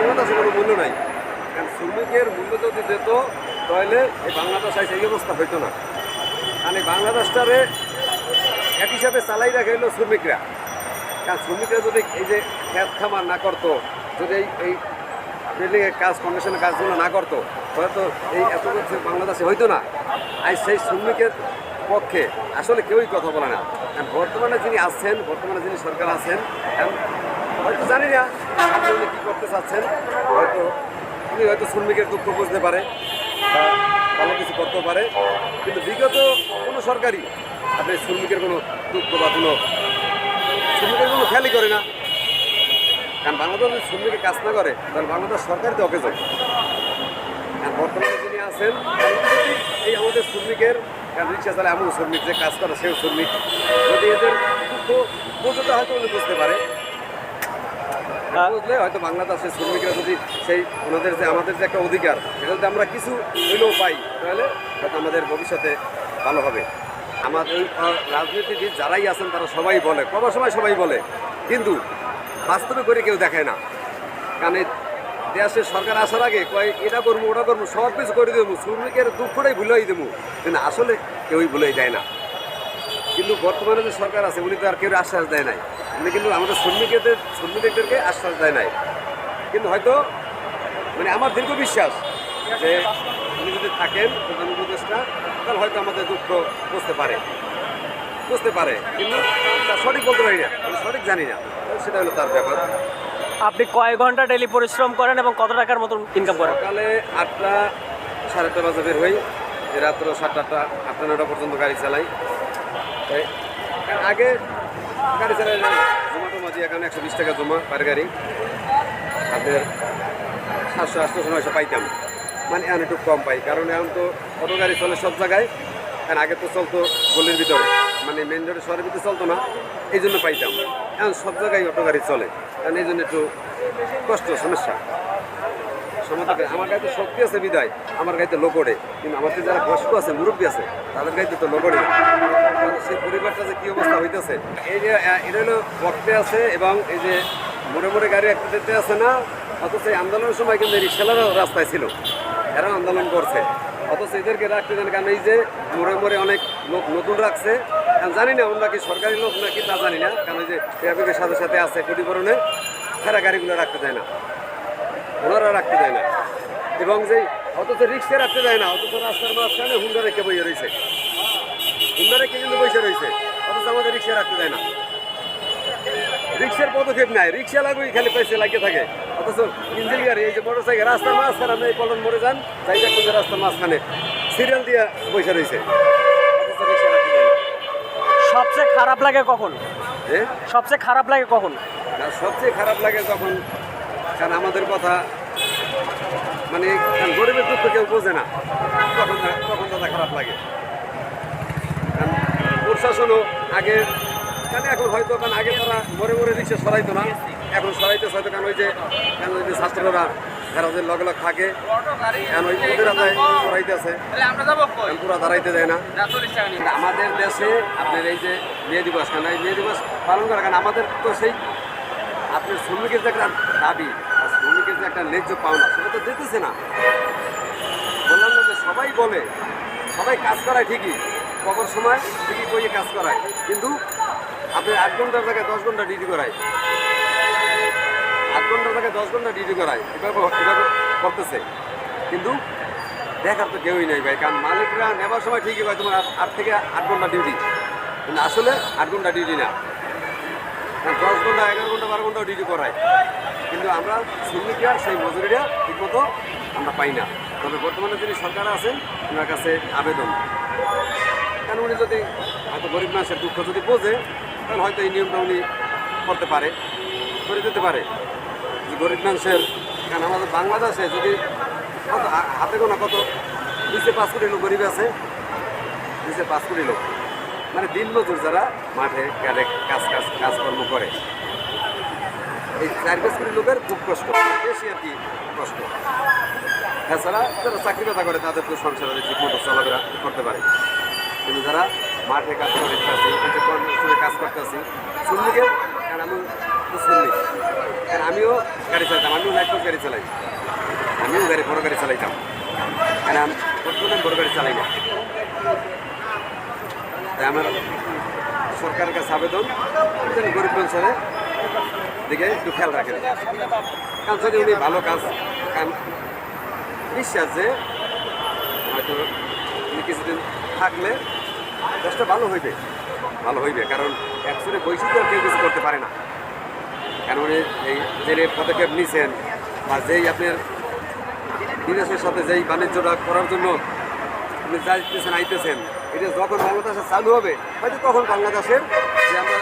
বাংলাদেশে কোনো মূল্য নাই। কারণ শ্রমিকের মূল্য যদি দিত, তাহলে এই বাংলাদেশ আইসে এই অবস্থা হইতো না। কারণ এই বাংলাদেশটারে এক হিসাবে চালাই রাখে হলো শ্রমিকরা। কারণ শ্রমিকরা যদি এই যে খেত খামার না করতো, যদি এই এই বিল্ডিংয়ের কাজ কন্ডিশনের কাজগুলো না করতো হয়তো এই এত কিছু বাংলাদেশে হইতো না। আজ সেই শ্রমিকের পক্ষে আসলে কেউই কথা বলে না। বর্তমানে যিনি আছেন, বর্তমানে যিনি সরকার আছেন হয়তো জানি না। উনি কী করতে চাচ্ছেন? হয়তো উনি হয়তো শ্রমিকের দুঃখ বুঝতে পারে ভালো কিছু করতেও পারে। কিন্তু বিগত কোনো সরকারই আপনি শ্রমিকের কোনো দুঃখ বা কোনো শ্রমিকের কোনো খেয়ালই করে না। কারণ বাংলাদেশ যদি শ্রমিকে কাজ না করে, তাহলে বাংলাদেশ সরকার তো অকেজ। আর বর্তমানে যিনি আছেন, এই আমাদের শ্রমিকের, কারণ রিক্সা চালায় এমন শ্রমিক, যে কাজ করে সেও শ্রমিক। যদি এদের দুঃখ বুঝতে হয়তো উনি বুঝতে পারে। বুঝলে হয়তো বাংলাদেশের শ্রমিকরা যদি সেই ওনাদের যে আমাদের যে একটা অধিকার সেটা যদি আমরা কিছু হইলেও পাই, তাহলে হয়তো আমাদের ভবিষ্যতে ভালো হবে। আমাদের রাজনীতিবিদ যারাই আছেন, তারা সবাই বলে কত সময় সবাই বলে, কিন্তু বাস্তবে করে কেউ দেখায় না। কারণ দেশের সরকার আসার আগে কয়, এটা করব, ওটা করব, সব কিছু করে দেবো, শ্রমিকের দুঃখটাই ভুলেই দেবো। কিন্তু আসলে কেউই ভুলেই দেয় না। কিন্তু বর্তমানে যে সরকার আছে, উনি তো আর কেউ আশ্বাস দেয় নাই। উনি কিন্তু আমাদের শ্রমিকদের শ্রমিকদেরকে আশ্বাস দেয় নাই। কিন্তু হয়তো মানে আমার দীর্ঘ বিশ্বাস যে উনি যদি থাকেন প্রধান উপদেষ্টা তাহলে হয়তো আমাদের দুঃখ বুঝতে পারে। বুঝতে পারে কিন্তু তা সঠিক বলতে পারি না আমি সঠিক জানি না। সেটা হলো তার ব্যাপার। আপনি কয় ঘণ্টা ডেলি পরিশ্রম করেন এবং কত টাকার মতন ইনকাম করেন? সকালে আটটা সাড়ে আটটা বাজে বের হই। রাত্র সাতটা আটটা আটটা নটা পর্যন্ত গাড়ি চালাই। তাই আগে গাড়ি চালাই জমা টমা দিয়ে এখানে একশো বিশ টাকা জমা পার গাড়ি। আপনার সাতশো, আটশো, নয়শো পাইতাম। মানে এখন একটু কম পাই। কারণ এখন তো অটো গাড়ি চলে সব জায়গায়। কারণ আগে তো চলতো গলির ভিতরে। মানে মেন রোডে শহরের ভিতরে চলতো না। এই জন্য পাইতাম। এখন সব জায়গায় অটো গাড়ি চলে। কারণ এই জন্য একটু কষ্ট, সমস্যা। সমাধান আমার গাড়িতে শক্তি আছে বিদায়, আমার গাড়িতে লোকড়ে কিন্তু আমাদের যারা বয়স্ক আছে, মুরব্বী আছে, তাদের গাড়িতে তো লোকড়ে সেই পরিবারটা যে কী অবস্থা হইতেছে? এই যে এটা হলো বক্তে আছে এবং এই যে মোড়ে মোড়ে গাড়ি একটা আছে না, অথচ এই আন্দোলনের সময় কিন্তু রিক্সালারও রাস্তায় ছিল। এরাও আন্দোলন করছে। অথচ এদেরকে রাখতে দেন কারণ এই যে মোড়ে মোড়ে অনেক লোক নতুন রাখছে। জানি না ওনারা কি সরকারি লোক নাকি তা জানি না। কারণ যে ট্রাফিকের সাথে সাথে আছে, ক্ষতিপূরণে ফেরা গাড়িগুলো রাখতে দেয় না। ওনারা রাখতে দেয় না। এবং যে অথচ রিক্সা রাখতে দেয় না অথচ রাস্তার মাঝখানে হুন্ডা রেখে বইয়ে রয়েছে। হুন্ডা রেখে কিন্তু বসে রয়েছে অথচ আমাদের রিক্সা রাখতে দেয় না। রিক্সার পদক্ষেপ নাই রিক্সা লাগুই খালি পয়সা লাগিয়ে থাকে। অথচ ইঞ্জিন গাড়ি এই যে মোটর সাইকেল রাস্তার মাঝখানে আপনি এই পলন মরে যান যাই দেখবেন যে রাস্তার মাঝখানে। সিরিয়াল দিয়ে বসে রয়েছে। সবচেয়ে খারাপ লাগে কখন? সবচেয়ে খারাপ লাগে কখন? সবচেয়ে খারাপ লাগে তখন কারণ আমাদের কথা মানে গরিবের দুঃখ কেউ বোঝে না। তখন তখন দাদা খারাপ লাগে। প্রশাসনও আগে, কারণ এখন হয়তো, কারণ আগে তারা মরে মরে রিক্সা সরাইতো না। এখন সরাইতে হয়তো কারণ ওই যে কেন ওই যে ছাত্ররা যারা ওদের লগে লগ থাকে। কারণ ওই ওদের সরাইতেছে কারণ পুরা দাঁড়াইতে দেয় না। আমাদের দেশে আপনার এই যে মে দিবস কেন এই মে দিবস পালন করা, কারণ আমাদের তো সেই, আপনার শ্রমিকের যে একটা দাবি যে একটা ন্যায্য পাওনা, সেটা তো দিতেছে না। বললাম না যে সবাই বলে, সবাই কাজ করায় ঠিকই কখন সময় ঠিকই করিয়ে কাজ করায়, কিন্তু আপনি আট ঘণ্টার জায়গায় দশ ঘণ্টা ডিউটি করায়। আট ঘণ্টার জায়গায় দশ ঘণ্টা ডিউটি করায়, এভাবে এভাবে করতেছে। কিন্তু দেখার তো কেউই নেই ভাই, কারণ মালিকরা নেবার সময় ঠিকই ভাই তোমার আট- থেকে আট ঘণ্টা ডিউটি। কিন্তু আসলে আট ঘণ্টা ডিউটি না। দশ ঘণ্টা, এগারো ঘণ্টা, বারো ঘন্টাও ডিউটি করায়। কিন্তু আমরা শ্রমিকরা সেই মজুরিটা ঠিকমতো আমরা পাই না। তবে বর্তমানে যিনি সরকার আছেন, ওনার কাছে আবেদন। কারণ উনি যদি হয়তো গরিব মানুষের দুঃখ যদি বোঝে, তাহলে হয়তো এই নিয়মটা উনি করতে পারে, করে দিতে পারে। যে গরিব মানুষের, কারণ আমাদের বাংলাদেশে যদি কত হাতে গোনা কত নিচে পাঁচ কোটি লোক গরিব আছে নিচে পাঁচ কোটি লোক। মানে দিন মজুর যারা মাঠে ঘাটে কাজ কাজ, কাজকর্ম করে। এই চার পাঁচ কোটি লোকের খুব কষ্ট। বেশি আর কি কষ্ট। এছাড়া যারা চাকরি কথা করে তাদের তো সংসারে ঠিক মতো চলাফেরা করতে পারে। কিন্তু যারা মাঠে কাজ করে কর্মস্থলে কাজ করতেছি, শ্রমিকের কারণ আমি তো শ্রমিক। কারণ আমিও গাড়ি চালাতাম, আমিও লাইট গাড়ি চালাই। আমিও গাড়ি, বড় গাড়ি চালাইতাম। কারণ আমি বর্তমানে বড় গাড়ি চালাই না। তাই আমার সরকারের কাছে আবেদন গরিব মানুষের দিকে একটু খেয়াল রাখেন। কারণ যদি উনি ভালো কাজ বিশ্বাস যে হয়তো উনি কিছুদিন থাকলে দেশটা ভালো হইবে। ভালো হইবে, কারণ একসঙ্গে বৈশি তো কেউ কিছু করতে পারে না। কারণ উনি এই যে পদক্ষেপ নিছেন বা যেই আপনার বিদেশের সাথে যেই বাণিজ্যটা করার জন্য আপনি যাইতেছেন আইতেছেন, এটা যখন বাংলাদেশে চালু হবে, হয়তো তখন বাংলাদেশের যে আমরা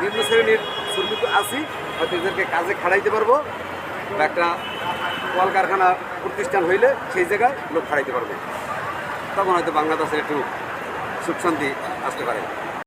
নিম্ন শ্রেণির শ্রমিক আছি, হয়তো এদেরকে কাজে খাড়াইতে পারব বা একটা কলকারখানা প্রতিষ্ঠান হইলে সেই জায়গায় লোক খাড়াইতে পারবে। তখন হয়তো বাংলাদেশের একটু সুখ শান্তি আসতে পারে।